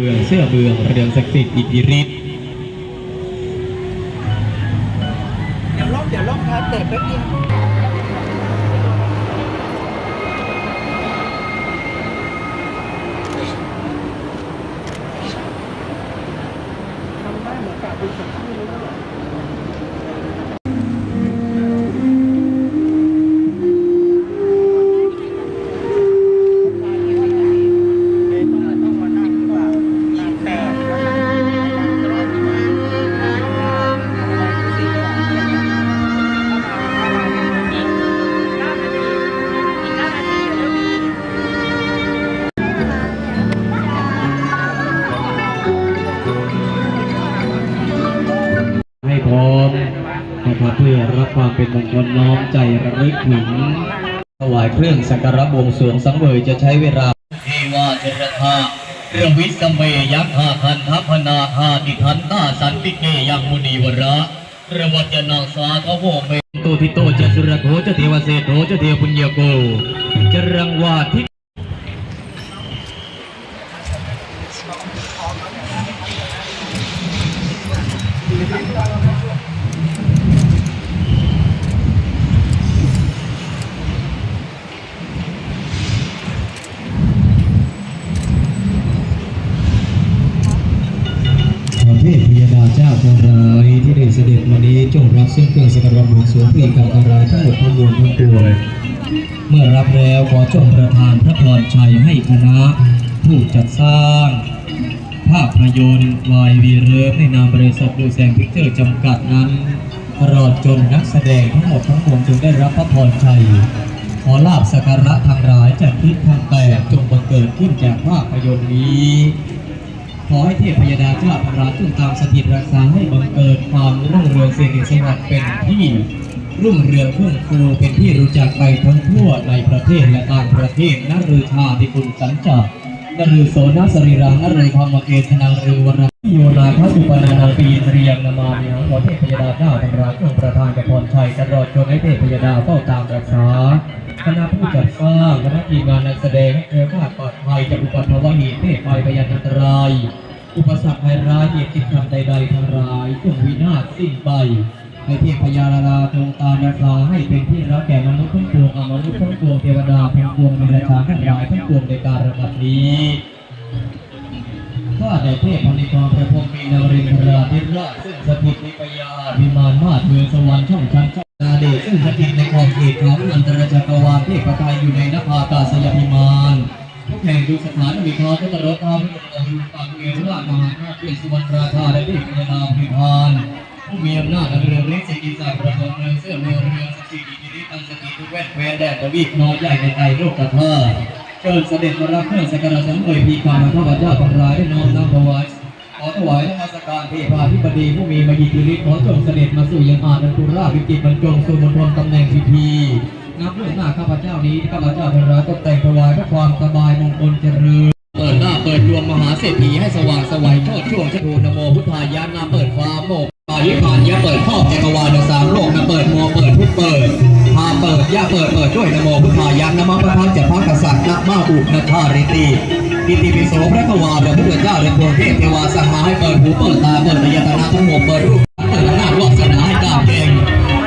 เมืองเสื้อเมืองเรืองศักดิ์สิทธิ์อิทธิฤทธิ์เดี๋ยวล่มเดี๋ยวล่มครับเตะแป๊บเดียว มงคลน้อมใจระลึกถึงถวายเครื่องสักการะบวงสรวงสังเวยจะใช้เวลาเทวาเจรธาเรื่องวิสเมยักษ์าคันทัพนาคาติทันตาสันติเกยังมุนีวระระวัจนาสาทโวเมโตทิโตจะสุรโธจะเทวเศโธจะเทวปุญญโกจะรังวาทิ ซึ่งเครื่องสักการะบวงสรวงปีกรรมการายทั้งหมดทั้งมวลทั้งปวงเมื่อรับแล้วขอจงประทานพระพรชัยให้คณะ ผู้จัดสร้าง ภาพยนตร์วายวีเริฟในนามบริษัทดูแสงพิกเจอร์จำกัดนั้นตลอดจนนักแสดงทั้งหมดทั้งมวลจึงได้รับพระพรชัย ขอลาบสักการะทางร้ายจากทิศทางแปดจงบังเกิดขึ้นจากภาพยนตร์นี้ อให้เทพพยดาเจ้าพระราชจงตามสถิตรักษาให้บังเกิดความรุ่งเรืองเสรีสวัสดิ์เป็นที่ รุ่งเรืองเพื่องฟูเป็นที่รู้จักไปทั้งทั่วในประเทศและต่างประเทศนฤชาติคุณสัญจารนฤโสนสรีรังนฤธรรมเกศนังฤวรโยนาพระอุปนานาปีเตรียงนามาเนียขอเทพพยดาเจ้าพระราชจงประทานกับพรชัยตลอดจนให้เทพพยดาเฝ้าตามรักษา คณะผู้จัดสร้างคณะทีมงานนักแสดงให้แคล้วคลาดปลอดภัยจากอุปัตถวเหตุเพศภัยพยานอันตราย อุปสรรคภัยร้ายเหตุกิจกรรมใดๆทางร้ายจงวินาศสิ้นไปให้เทพยาลาลาจงตามรักษาให้เป็นที่รักแก่มนุษย์ทั้งปวงอมนุษย์ทั้งปวงเทวดาทั้งปวงมีราชาทั้งหลายทั้งปวงในการระดับนี้ข้าแต่เทพพันธิกรพระพรหมมีนวรินทราธิราชซึ่งสถิตในปยาพิมานมาเมืองสวรรค์ช่องชันช่องน เดชซึ่งสถิตในขอบเขตของอันตรจักรวาลเทพกายอยู่ในนภาอากาศยพิมานทุกแห่งดูสถานวิเคราะห์ทุกรถางทุกระดูปากเอราชมหาราชเป็นสุวรรณราชาและเทพพยานาพิพานผู้มีอำนาจเรืองฤทธิ์สิกิสักประสงค์เรือเสื้อเมืองเรือสติอิทธิฤทธิ์อันสติทุกแวดแวนแดนตะวีปน้อยใหญ่ในไตรโลกธาตุเชิญเสด็จมารับเครื่องสักการะสังเวยพีคามาข้าพเจ้าทั้งหลายได้น้อมนำถวาย อถวายนมัสการเทพาธิบดีผู้มีมหิทธิฤทธิ์ขอจงเสด็จมาสู่ยังอานันตุราชวิจิตรบรรจงสู่มณฑลตำแหน่งพิธีนับเรื่องหน้าข้าพเจ้านี้ข้าพเจ้าทั้งหลายตกแต่งถวายเพื่อความสบายมงคลเจริญเปิดหน้าเปิดดวงมหาเศรษฐีให้สว่างสวัยโชดช่วงชทูนโมพุทธายานาเปิดฟ้าโมกปายิพานยะเปิดครอบจักรวาลสามโลกนะเปิดโมเปิดพุทธเปิดพาเปิดยะเปิดเปิดด้วยนโมพุทธายานามะพระพักจะพระกษัตริย์นะมาอุกนะธาริตี กิติปิโสพระกวาพระพุทธเจ้าและพวงเทพเทวาสั่งมาให้เปิดหูเปิดตาเปิดอายตนะทั้งหมดเปิดรูปเปิดอำนาจวาสนาให้กามเก่ง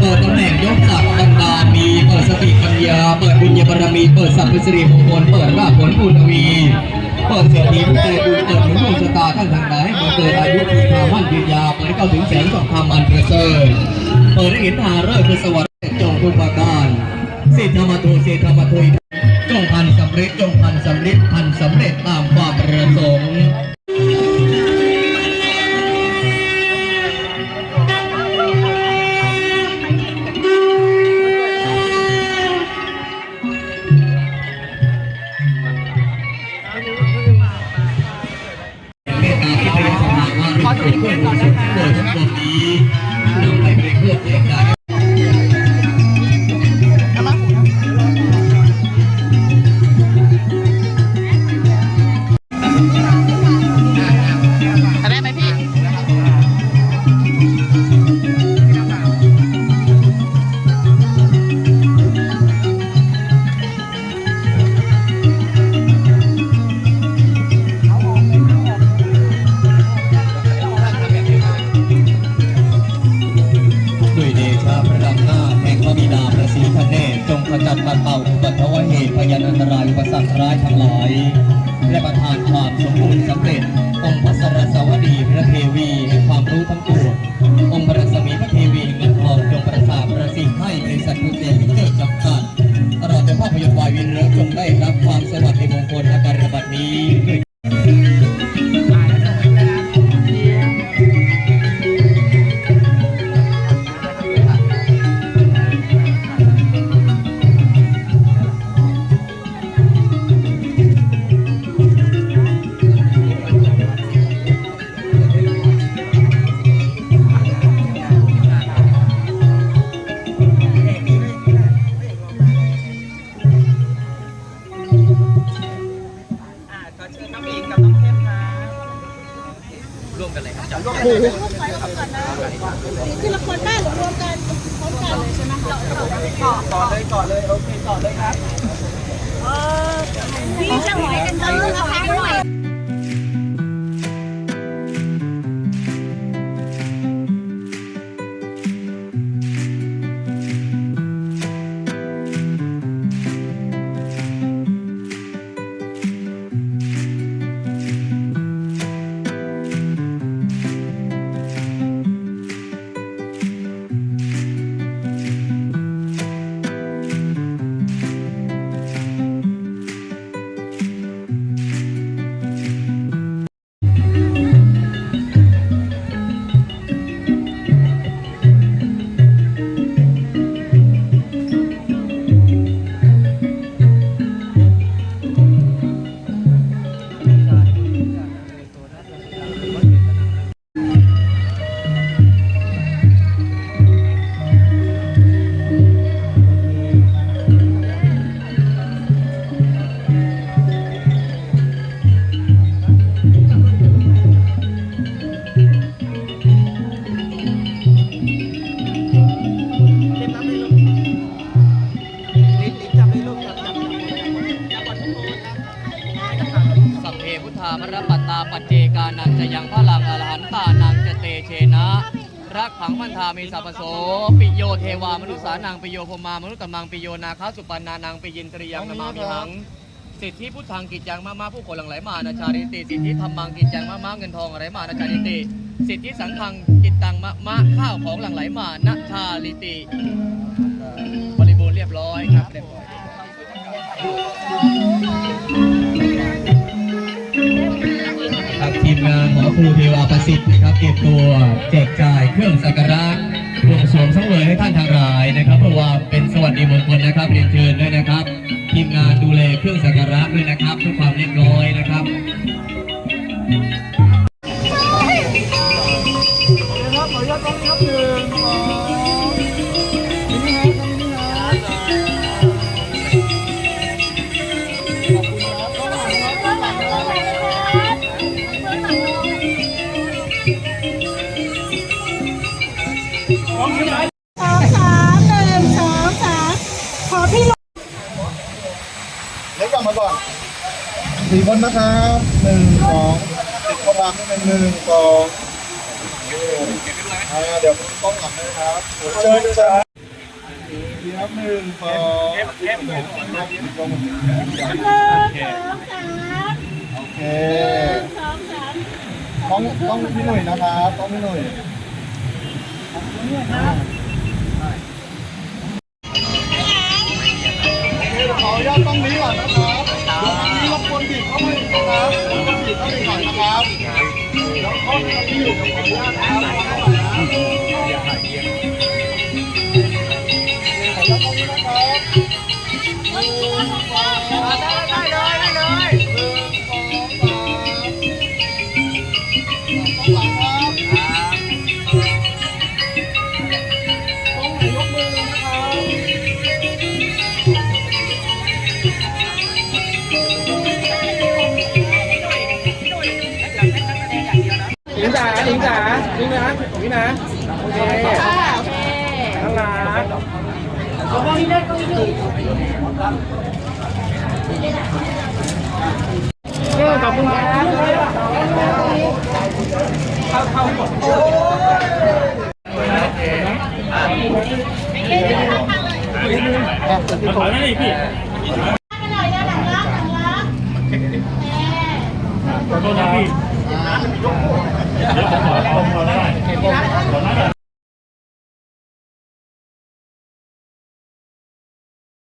เปิดตำแหน่งยศศักดิ์บรรดามีเปิดสติปัญญา เปิดบุญญาบารมีเปิดสัพพสิริมงคลเปิดราภผลบุญวีเปิดเศรษฐีผู้ใจบุญเปิดถึงดวงชะตาท่านทั้งหลายให้เกิดอายุมีความมั่นยืนยาวเปิดให้เข้าถึงแสงสองธรรมอันประเสริฐเปิดให้เห็นหาเลิกษ์คือสวรรค์จงทุกประการสิทธรรมโทสิทธรรมโท จงพันสำเร็จจงพันสำเร็จพันสำเร็จตามความประสงค์ขอถึงเพื่อนก่อนนะคะ ทั้งหลาย และประทานความสมบูรณ์สำเร็จองค์พระสรสวดีพระเทวีแห่งความรู้ทั้งปวง เล พุทธามรปตาปัจเจกานังจะยังพระลังอรหันตานังจะเตเชนะ รักขังมันธามีสัพโสปิโยเทวามนุษสานังปิโยพมามนุษย์ตมังปิโยนาคาสุปันนานังปิยินตริยังนมามิหังสิทธิพุทธังกิจจังมามาผู้คนหลั่งไหลมานาชาริติสิทธิธรรมังกิจจังมามาเงินทองไหลมานาชาริติ สิทธิสังฆังกิจตังมะมะข้าวของหลั่งไหลมานาชาลิติ บริบูรณ์เรียบร้อยครับเรียบร้อย งานหมอครูเทวาประสิทธิ์นะครับเก็บตัวแจกจ่ายเครื่องสักการะรวงสวงสังเวยให้ท่านทางหลายนะครับเพราะว่าเป็นสวัสดีมงคลนะครับเรียนเชิญด้วยนะครับ ทีมงานดูแลเครื่องสักการะด้วยนะครับเพื่อความเรียบร้อยนะครับ นนะครับหนึ่งสองติดคนรักให้เป็นหนึ่งสองอ่าเดี๋ยวต้องหลับนะครับเชิญเชิญเดี๋ยวหนึ่งสองเอฟเอฟหนึ่งสองสามหนึ่งสองสามโอเคสองสามต้องต้องพี่หนุ่ยนะครับต้องพี่หนุ่ยข หญิงจ๋าหญิงจ๋านี่นะนี่นะโอเคน่ารักเออขอบคุณครับเข้าเข้าหมดอะขอนั่นอีกพี่ไป